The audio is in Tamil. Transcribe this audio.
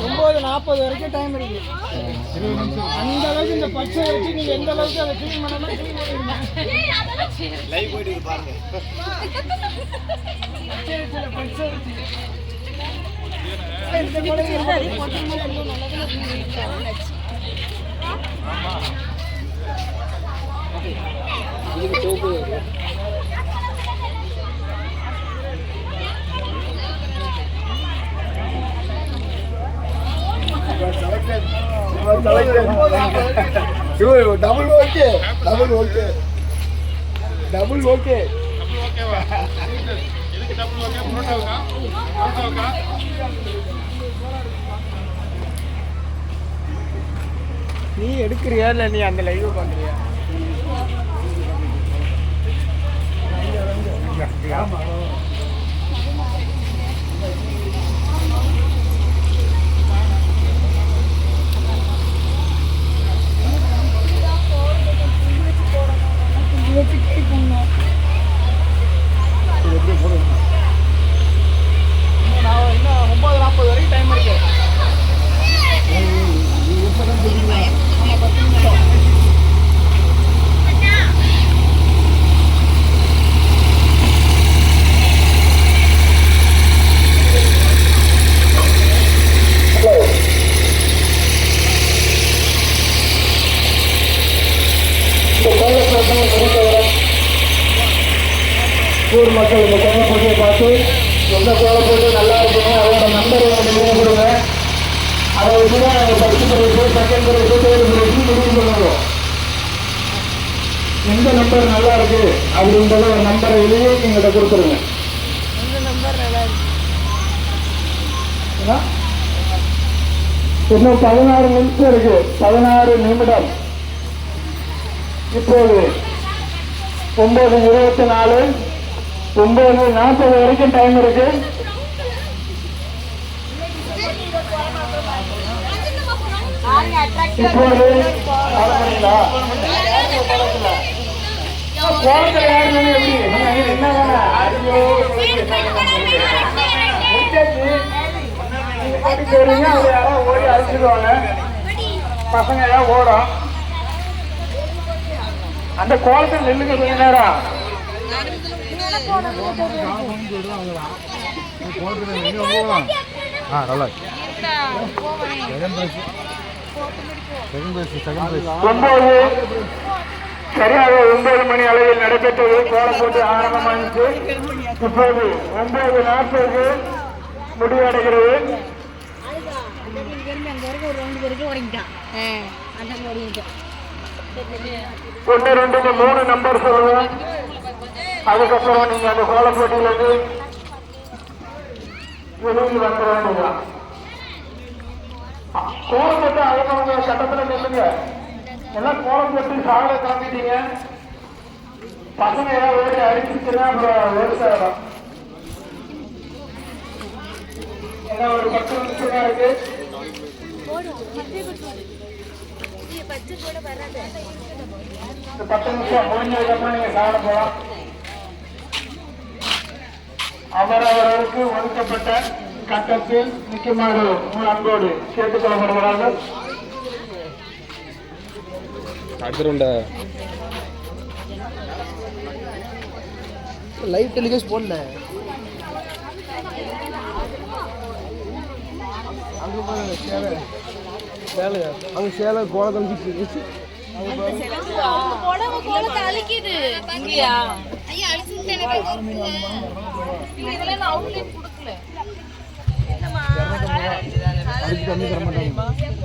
ஒன்பது நாற்பது வரைக்கும் டைம் இருக்கு அந்த அளவுக்கு இந்த பச்சை வச்சு நீங்க எந்த அளவுக்கு அதை கிளீன் பண்ணணும் பாருங்க பச்சை வச்சு. Double okay double okay double okay நீ எடுக்கிறியா இல்லை நீ அந்த லைவ் பண்ணுறியா ஆமாம் இன்னும் ஒன்பது நாற்பது வரைக்கும் டைம் இருக்கு ஊர் மக்கள் இந்த கோல போட்டியை பார்த்து எந்த கோல போட்டு நல்லா இருக்குமோ அதோட நம்பர் நீங்கள் கொடுங்க அதை வச்சு தான் நாங்கள் first prize second prize third prize முடிவு பண்ணுவோம் எந்த நம்பர் நல்லா இருக்கு அப்படின்றத ஒரு நம்பரை எழுதி எங்கள்கிட்ட கொடுத்துருங்க. இன்னும் பதினாறு நிமிஷம் இருக்கு. பதினாறு நிமிடம். இப்போது ஒன்பது இருபத்தி நாலு. ஒன்பது நாற்பது வரைக்கும் டைம் இருக்கு. இப்போது பார்க்கறீங்களா? யாருன்னு எப்படி? என்ன அவங்க யாராவது ஓடி அழைச்சிடுவாங்க பசங்க ஏதாவது ஓடும். அந்த கோலத்தில் நெல்லுங்க கொஞ்ச நேரம். ஆ நல்லா second prize second prize second prize ஒன்பது சரியாக ஒன்பது மணி அளவில் நடைபெற்றது கோலம் போட்டு ஆரம்பமானது இப்போது ஒன்பது நாற்பது முடிவடைகிறது ஒன்று ரெண்டு மூணு நம்பர் சொல்லுவோம் அதுக்கப்புறம் நீங்க அந்த கோலம் போட்டியிலிருந்து வெளியில் வந்துட வேண்டியதுதான். கோலம் போட்டு அவங்க சட்டத்துல நில்லுங்க. எல்லாம் கோலம் போட்டு சாலை கிளம்பிட்டீங்க? பசங்க ஏதாவது ஓடி அடிச்சுட்டுன்னா அப்புறம் விவசாயம் ஆகிடும் ஏன்னா ஒரு பத்து நிமிஷம் தான் இருக்கு? இந்த பத்து நிமிஷம் முடிஞ்சதுக்கப்புறம் நீங்க சாப்பிட போகலாம் அவரவர்களுக்கு ஒதுக்கப்பட்ட கட்டத்தில் நிற்குமாறு அன்போடு கேட்டுக்கொள்ளப்படுகிறார்கள். அடுத்த ரவுண்டா லைவ் டெலிகாஸ்ட் போடல. அங்கே சேலை. சேலை. அங்கே சேலை கோல கழிச்சு புடவை கோலத்தை அதுக்கு கம்மி தர மாட்டாங்க